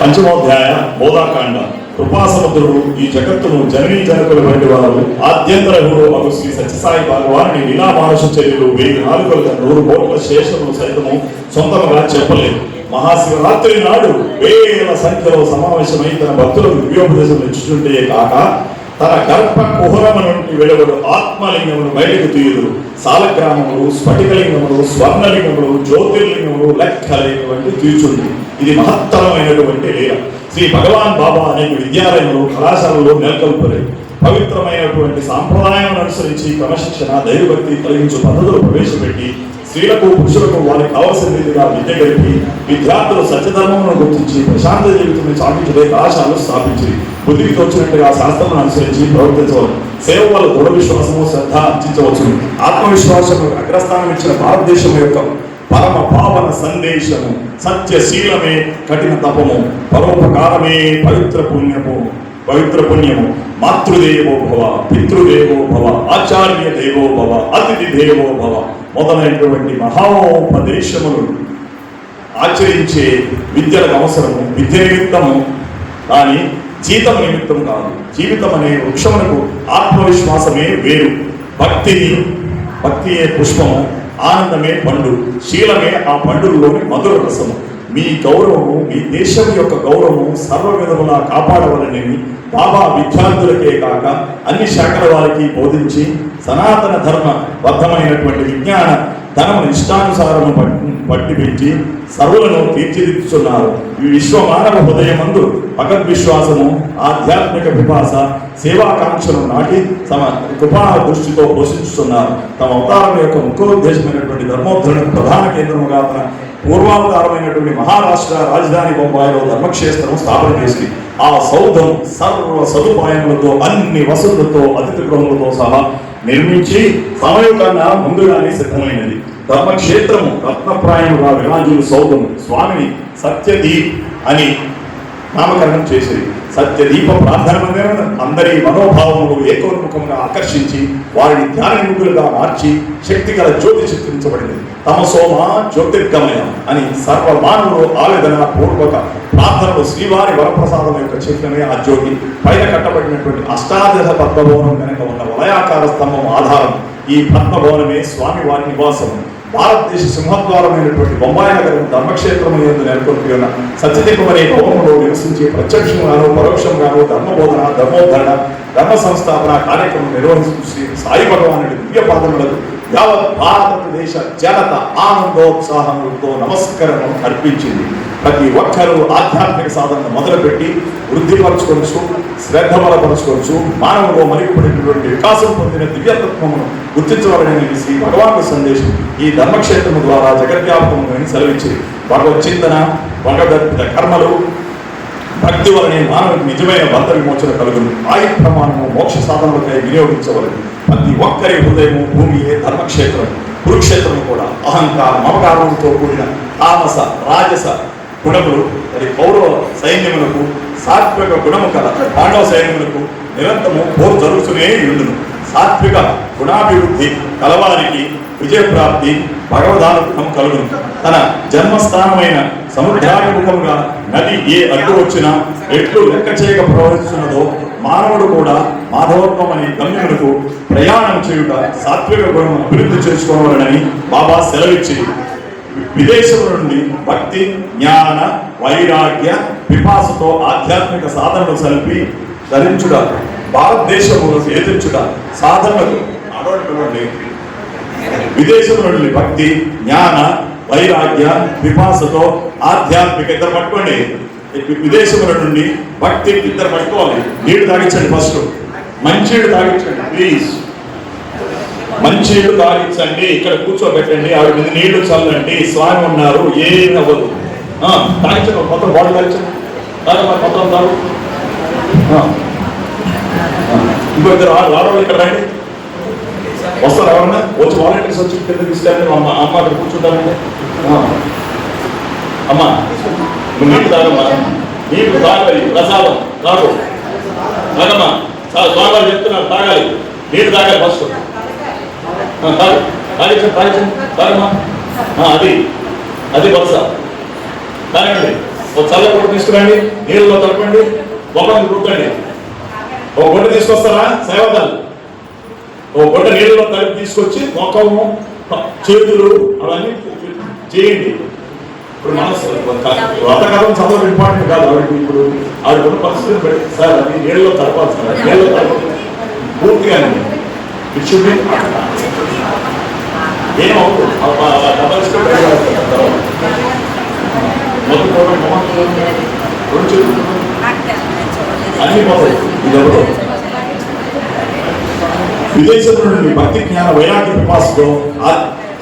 పంచమోధ్యాయ బోధాకాండ కృపాసముద్రుడు ఈ జగత్తును జననీ జనకులు వంటి వారు ఆద్యంతరహుడు అగు శ్రీ సత్యసాయి భగవాని లీలా మానస చర్యలు వెయ్యి నాలుగులుగా నూరు కోట్ల శేషము సైతము సొంతముగా చెప్పలేదు. మహాశివరాత్రి నాడు వేల సంఖ్యలో సమావేశమై తన భక్తులకు దివ్యోపదేశం ఇచ్చుంటే కాక తన గర్భ కుహరమ నుండి వెలువడు ఆత్మలింగములు బయటకు తీయుడు సాలగ్రామములు స్ఫటికలింగములు స్వర్ణలింగములు జ్యోతిర్లింగములు లెక్కలేనటువంటి తీర్చుంది. ఇది మహత్తరమైనటువంటి లీల. శ్రీ భగవాన్ బాబా అనేక విద్యాలయములు కళాశాలలో నెలకొల్పలేదు. పవిత్రమైనటువంటి సాంప్రదాయం అనుసరించి క్రమశిక్షణ దైవభక్తి కలిగించు పద్ధతులు ప్రవేశపెట్టి స్త్రీలకు పురుషులకు వారికి కావలసిన రీతిగా విద్య గడిపి విద్యార్థులు సత్యధర్మమును గుర్తించి ప్రశాంత జీవితం సాగించే కళాశాలను స్థాపించి బుద్ధికి తోచినట్టుగా శాస్త్రం అనుసరించి ప్రవర్తించవచ్చు సేవ వల్ల దృఢ విశ్వాసము శ్రద్ధ అందించవచ్చు ఆత్మవిశ్వాసము అగ్రస్థానం ఇచ్చిన భారతదేశం యొక్క పరమ పావన సందేశము సత్యశీలమే కఠిన తపము పరోపకారమే పవిత్ర పుణ్యము పవిత్ర పుణ్యము. మాతృదేవో భవ పితృదేవో భవ ఆచార్య దేవో భవ అతిథి దేవో భవ. మొదలైనటువంటి మహోపదేశములు ఆచరించే విద్యలకు అవసరము విద్య నిమిత్తము కానీ జీతం నిమిత్తం కాదు. జీవితం అనే వృక్షమునకు ఆత్మవిశ్వాసమే వేరు. భక్తిని భక్తియే పుష్పము ఆనందమే పండు శీలమే ఆ పండులోని మధుర రసము. మీ గౌరవము మీ దేశం యొక్క గౌరవము సర్వ విధములా కాపాడవలనని బాబా విద్యార్థులకే కాక అన్ని శాఖల వారికి బోధించి సనాతన ధర్మ బద్ధమైనటువంటి విజ్ఞాన ధనము ఇష్టానుసారము పట్టి పెంచి సర్వులను తీర్చిదిద్దుతున్నారు. ఈ విశ్వ మానవ హృదయమందు భగవద్విశ్వాసము ఆధ్యాత్మిక పిపాస సేవాకాంక్షను నాటి తమ కృపా దృష్టితో పోషించుతున్నారు తమ అవతారం యొక్క ముఖ్యోద్దేశమైనటువంటి ధర్మోద్ధరణకు ప్రధాన కేంద్రముగా తన పూర్వావతారమైనటువంటి మహారాష్ట్ర రాజధాని బొంబాయిలో ధర్మక్షేత్రం స్థాపన చేసి ఆ సౌధం సర్వ సదుపాయములతో అన్ని వసతులతో అతిథి గృహములతో సహా నిర్మించి సమయం కన్నా ముందుగానే సిద్ధమైనది. ధర్మక్షేత్రము రత్నప్రాయముగా విరాజులు సౌధము. స్వామిని సత్యదీప్ అని నామకరణం చేసేది. సత్యదీప ప్రార్థన మందిరం అందరి మనోభావములు ఏకోన్ముఖంగా ఆకర్షించి వారిని ధ్యానముఖులుగా మార్చి శక్తి గల జ్యోతి చిత్రించబడింది తమ సోమ జ్యోతిర్గమయ అని సర్వ మానవులు ఆవేదన పూర్వక ప్రార్థనలు శ్రీవారి వరప్రసాదం యొక్క చిత్రమే ఆ జ్యోతి. పైన కట్టబడినటువంటి అష్టాదశ పద్మభవనం కనుక ఉన్న వలయాకార స్తంభం ఆధారం ఈ పద్మభవనమే స్వామి వారి నివాసం భారతదేశ సింహద్వారమైనటువంటి బొంబాయి నగరం ధర్మక్షేత్రం ఎందు నెలకొల్పి ఉన్న సత్యదీపం అనే భవనంలో నివసించి ప్రత్యక్షంగాను పరోక్షంగాను ధర్మబోధన ధర్మోద్ధరణ ధర్మ సంస్థాపన కార్యక్రమం నిర్వహిస్తూ శ్రీ సాయి భగవానుడి దివ్య పాదములకు యావత్ భారతదేశ జనత ఆనందోత్సాహములతో నమస్కారం అర్పించింది. ప్రతి ఒక్కరూ ఆధ్యాత్మిక సాధన మొదలుపెట్టి వృద్ధిపరచుకోవచ్చు శ్రద్ధ బలపరచుకోవచ్చు మానవులో మరిగిపడినటువంటి వికాసం పొందిన దివ్యతత్వమును గుర్తించవలనని శ్రీ భగవాను సందేశం ఈ ధర్మక్షేత్రం ద్వారా జగద్వ్యాపకముని సెలవిచ్చింది. భగవత్ చింతన భగవద్గీత కర్మలు భక్తి వలనే మానవుడికి నిజమైన బంధ విమోచన కలుగును. ఆయు ప్రమాణము మోక్ష సాధనలకై వినియోగించవలెను. ప్రతి ఒక్కరి హృదయము భూమియే ధర్మక్షేత్రం కురుక్షేత్రము కూడా. అహంకార మమకారంతో కూడిన తామస రాజస గుణములు మరి కౌరవ సైన్యములకు సాత్విక గుణము కల పాండవ సైన్యములకు నిరంతరము పోరు జరుగుతూనే ఉండును. సాత్విక గుణాభివృద్ధి కలవారికి విజయప్రాప్తి భగవదానుగ్రహం కలుగును. తన జన్మస్థానమైన సముద్రాభిముఖంగా నది ఏ అడ్డు వచ్చినా ఎట్లు లెక్క చేయక ప్రవహిస్తున్నదో మానవుడు కూడా మాధవత్వం అనే గమ్యములకు ప్రయాణం చేయుట సాత్విక గుణం అభివృద్ధి చేసుకోవాలని బాబా సెలవిచ్చింది. విదేశం నుండి భక్తి జ్ఞాన వైరాగ్య పిపాసతో ఆధ్యాత్మిక సాధనలు సలిపి ధరించుట భారతదేశంలో ఎదించుట సాధనలు అడవండి విదేశం నుండి భక్తి జ్ఞాన వైరాగ్య పిపాసతో ఆధ్యాత్మిక ఇద్దరు పట్టుకోండి. విదేశముల నుండి భక్తి ఇద్దరు పట్టుకోవాలి. నీళ్ళు తాగించండి ఫస్ట్. మంచినీళ్ళు తాగించండి ప్లీజ్ మంచి నీళ్ళు తాగించండి ఇక్కడ కూర్చోబెట్టండి ఆవిడ మీద నీళ్ళు చల్లండి స్వామి ఉన్నారు ఏం అవ్వదు. తాగించండి మొత్తం బాడీ తాగించండి. మొత్తం తాగు. ఇంకో ఇద్దరు ఆ- ఆడవాళ్ళు ఇక్కడ రండి. వస్తారు ఎవరన్నా? వచ్చి వాలంటీర్స్ వచ్చి కింద తీసుకెళ్ళి అమ్మ అమ్మ అక్కడ కూర్చుంటానండి అమ్మా నువ్వు నీళ్ళు తాగమ్మా. నీళ్ళు తాగాలి ప్రసాదం తాగు. తాగమ్మా. చాలా స్వామివారు చెప్తున్నారు తాగాలి. నీళ్ళు తాగాలి ఫస్ట్. ఆ, తాగు తాగించండి అది అది బొత్స తాగండి ఒక చల్ల గుడ్డ తీసుకురండి నీళ్ళలో తడపండి ఒకటి కుట్టండి. ఒక గుడ్డ తీసుకొస్తారా? సేవదాలు ఒక గుడ్డ నీళ్ళలో తడిపి తీసుకొచ్చి ముఖము చేతులు అవన్నీ చేయండి. ఇప్పుడు మనసు వ్రతకాలం చదవడం ఇంపార్టెంట్ కాదు. ఆవిడకి ఇప్పుడు ఆవిడ ఉన్న పరిస్థితిని పెట్టి సార్ అది నీళ్ళలో తడపాలి సార్. నీళ్ళలో తడపాలి పూర్తిగా ఇట్ షుడ్ బి విదేశంలో నుండి భక్తి జ్ఞాన వైరాగ్య పిపాసతో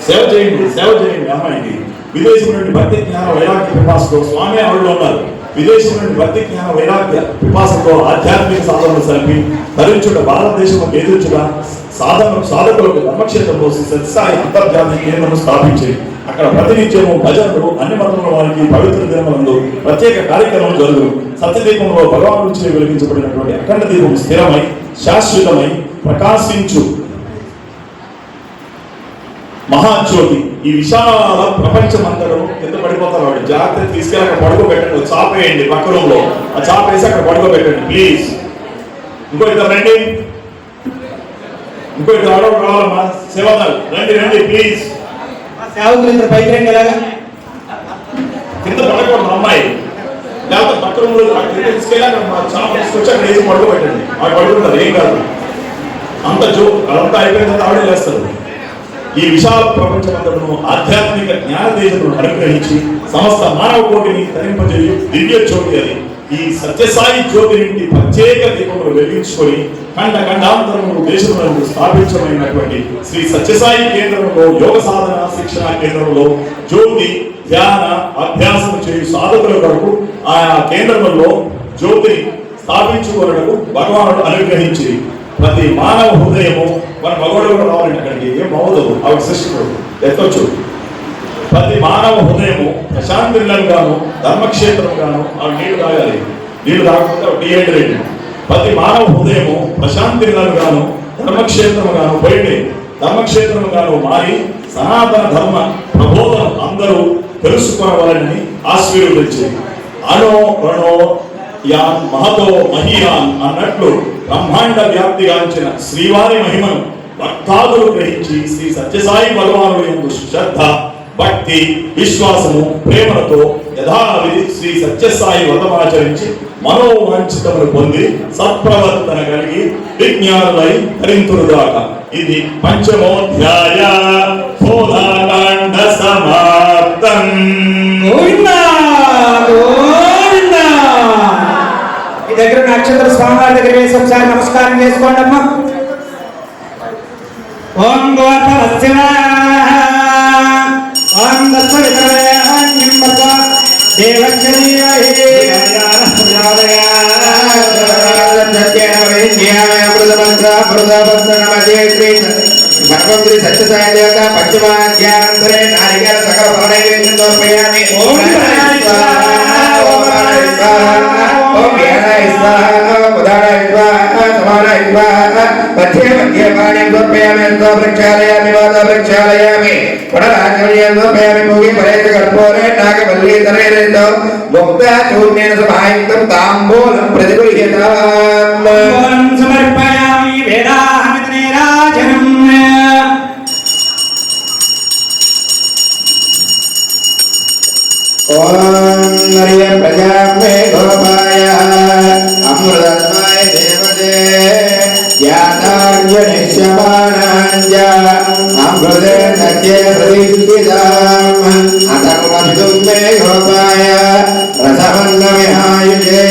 సేవ చేయండి సేవ చేయండి అమ్మాయికి విదేశం నుండి భక్తి జ్ఞాన వైరాగ్య పిపాసతో స్వామి ఆవిడలో ఉన్నారు. విదేశీ నుండి భక్తి జ్ఞాన వైరాగ్య పిపాసతో ఆధ్యాత్మిక సాధనలు సరిపి తరించుట భారతదేశం ఎదుర్చుట సాధన సాధకులకు ధర్మక్షేత్రంలో శ్రీ సత్యసాయి అంతర్జాతీయ కేంద్రం స్థాపించి అక్కడ ప్రతినిత్యము భజనలు అన్ని మతముల వారికి పవిత్ర దినములందు ప్రత్యేక కార్యక్రమం జరుగు. సత్యదీపంలో భగవాన్ నుంచి వెలిగించబడినటువంటి అఖండ దీపం స్థిరమై శాశ్వతమై ప్రకాశించు. మహాజ్యోతి ఈ విశాల ప్రపంచం అంతటా కింద పడిపోతారు వాడు జాగ్రత్త తీసుకెళ్ళి అక్కడ పడుకోబెట్టండి చాప వేయండి పక్క రూమ్లో ఆ చాప వేసి అక్కడ పడుకోబెట్టండి ప్లీజ్ ఇంకో ఇద్దరు రండి. ఇంకో ఇద్దరు ఆడవాళ్ళు రావాలమ్మా సేవదాలు రండి రండి ప్లీజ్ సేవకులు ఇద్దరు పైకి రండి ఎలాగా? కింద పడకూడదు అమ్మాయి. లేకపోతే పక్క రూమ్లో కింద తీసుకెళ్ళి అక్కడ మా చాప తీసుకొచ్చి అక్కడ వేసి పడుకోబెట్టండి. ఆవిడ పడుకుంటారు ఏం కాదు. అంత జో అదంతా అయిపోయిన తర్వాత ఆవిడే లేస్తారు ఈ విశాల ప్రపంచమంతటను ఆధ్యాత్మిక జ్ఞానదేశమును అనుగ్రహించి సమస్త మానవ కోటిని తరింపజేయు దివ్య జ్యోతి అది ఈ సత్యసాయి జ్యోతి నుండి ప్రత్యేక దీపములు వెలిగించుకొని ఖండ ఖండాంతరము దేశంలో స్థాపించమైనటువంటి శ్రీ సత్యసాయి కేంద్రంలో యోగ సాధన శిక్షణ కేంద్రంలో జ్యోతి ధ్యాన అభ్యాసం చేయు సాధకుల కొరకు ఆయా కేంద్రంలో జ్యోతిని స్థాపించుకొనకు భగవానుడు అనుగ్రహించి ప్రతి మానవ హృదయము మన మగవాడు కూడా రావాలండి అక్కడికి ఏం అవ్వదు ఆవిడ సిస్టర్ ఎత్తొచ్చు. ప్రతి మానవ హృదయము ప్రశాంతిగాను ధర్మక్షేత్రంగాను ఆవిడ నీళ్ళు తాగాలి. నీళ్ళు తాగకుండా డిహైడ్రేట్ ప్రతి మానవ హృదయము ప్రశాంతిగాను ధర్మక్షేత్రముగాను పోయింది. ధర్మక్షేత్రముగాను మారి సనాతన ధర్మ ప్రబోధం అందరూ తెలుసుకోవాలని ఆశీర్వదించింది. అనో రణో యాన్ మహతో మహియాన్ అన్నట్లు బ్రహ్మాండ వ్యాప్తిగాంచిన శ్రీవారి మహిమను భక్తాదులు గ్రహించి శ్రీ సత్యసాయి భగవానుడు ఎందు శ్రద్ధ భక్తి విశ్వాసము ప్రేమలతో యథావిధి శ్రీ సత్యసాయి వ్రతమాచరించి మనోవాంఛితములు పొంది సత్ప్రవర్తన కలిగి విజ్ఞానులై ధరింతురుగాక ఇది పంచమోధ్యాయ సమాప్తం గోవిందా గోవిందా ఈ దగ్గర ఉన్న నక్షత్ర స్వామివారి దగ్గర వేసి ఒకసారి నమస్కారం చేసుకోండి అమ్మా ఓం గోత్రవస్య ఓం దత్వరితరయాణ్యం పద భగవంతుడి సత్యసాయి దేవత పంచమాధ్యానంతరే మధ్యే మధ్యే ప్రక్షాళయామి వాద ప్రక్షాళయామి పునరాచమనీయం సమర్పయామి భూమి పరేత కర్పూరే నాగవల్లీతరేతో ముక్త చూర్ణేన సమాయుక్తం తాంబూలం ప్రతిగృహ్యతాం అమృతే నద్యే ప్రతిష్ఠితాం అతమభిదుం మే గోపాయ రసవన్నమిహాయుజే